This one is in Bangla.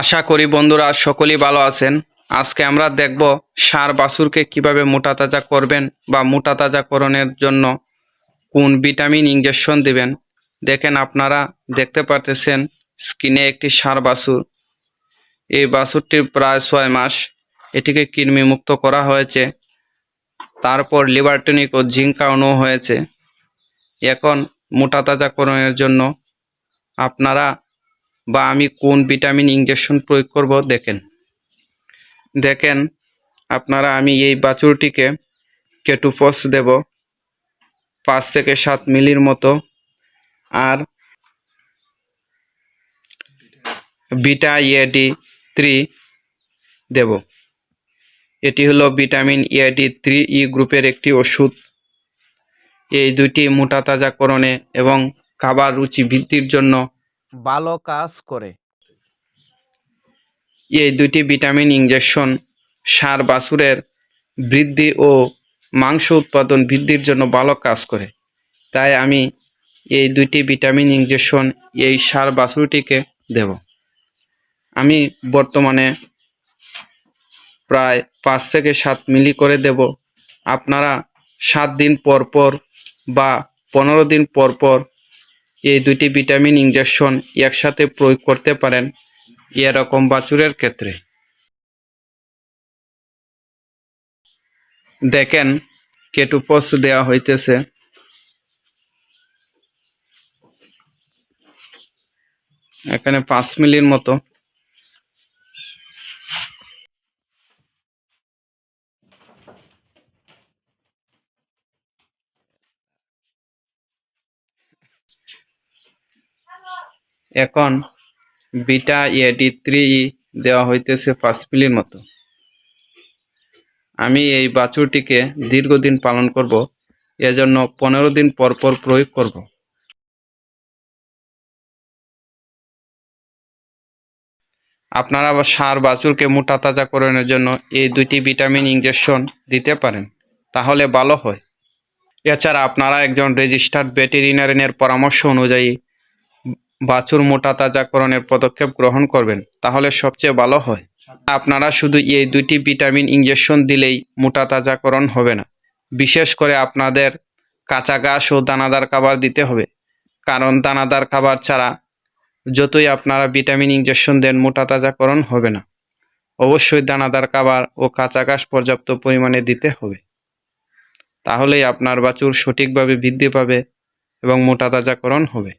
আশা করি বন্ধুরা সকলেই ভালো আছেন। আজকে আমরা দেখব সার বাছুরকে কীভাবে মোটা তাজা করবেন বা মোটা তাজাকরণের জন্য কোন ভিটামিন ইঞ্জেকশন দিবেন। দেখেন আপনারা দেখতে পারতেছেন স্কিনে একটি সার বাছুর। এই বাছুরটির প্রায় ছয় মাস এটিকে কৃমি মুক্ত করা হয়েছে। তারপর লিভার টনিক ও জিঙ্ক খাওয়ানো হয়েছে। এখন মোটা তাজাকরণের জন্য আপনারা বা আমি কোন ভিটামিন ইঞ্জেকশন প্রয়োগ করব, দেখেন। দেখেন, আপনারা আমি এই বাছুরটিকে কেটুফস দেব পাঁচ থেকে সাত মিলির মতো, আর বিটা ইএডি থ্রি দেব। এটি হলো ভিটামিন ইএডি থ্রি ই গ্রুপের একটি ওষুধ। এই দুইটি মোটা তাজাকরণে এবং খাবার রুচি বৃদ্ধির জন্য ভালো কাজ করে। এই দুটি ভিটামিন ইঞ্জেকশন সার, বাছুরের বৃদ্ধি ও মাংস উৎপাদন বৃদ্ধির জন্য ভালো কাজ করে। তাই আমি এই দুইটি ভিটামিন ইঞ্জেকশন এই সার, বাছুরটিকে দেব। আমি বর্তমানে প্রায় পাঁচ থেকে সাত মিলি করে দেব। আপনারা সাত দিন পর পর বা পনেরো দিন পর পর এই দুটি ভিটামিন ইঞ্জেকশন একসাথে প্রয়োগ করতে পারেন এরকম বাছুরের ক্ষেত্রে। দেখেন কেটুপস দেয়া হইতেছে। এখানে পাঁচ মিলির মতো। এখন বিটা এডি থ্রি দেওয়া হইতেছে পাঁচ মিলির মতো। আমি এই বাছুরটিকে দীর্ঘদিন পালন করব, এজন্য পনেরো দিন পর পর প্রয়োগ করব। আপনারা সার বাছুরকে মোটা তাজাকরণের জন্য এই দুইটি ভিটামিন ইঞ্জেকশন দিতে পারেন, তাহলে ভালো হয়। এছাড়া আপনারা একজন রেজিস্টার্ড ভেটেরিনারিনের পরামর্শ অনুযায়ী বাছুর মোটা তাজাকরণের পদক্ষেপ গ্রহণ করবেন, তাহলে সবচেয়ে ভালো হয়। আপনারা শুধু এই দুটি ভিটামিন ইঞ্জেকশন দিলেই মোটা তাজাকরণ হবে না। বিশেষ করে আপনাদের কাঁচা ঘাস ও দানাদার খাবার দিতে হবে, কারণ দানাদার খাবার ছাড়া যতই আপনারা ভিটামিন ইঞ্জেকশন দেন, মোটা তাজাকরণ হবে না। অবশ্যই দানাদার খাবার ও কাঁচা ঘাস পর্যাপ্ত পরিমাণে দিতে হবে। তাহলেই আপনার বাছুর সঠিকভাবে বৃদ্ধি পাবে এবং মোটা তাজাকরণ হবে।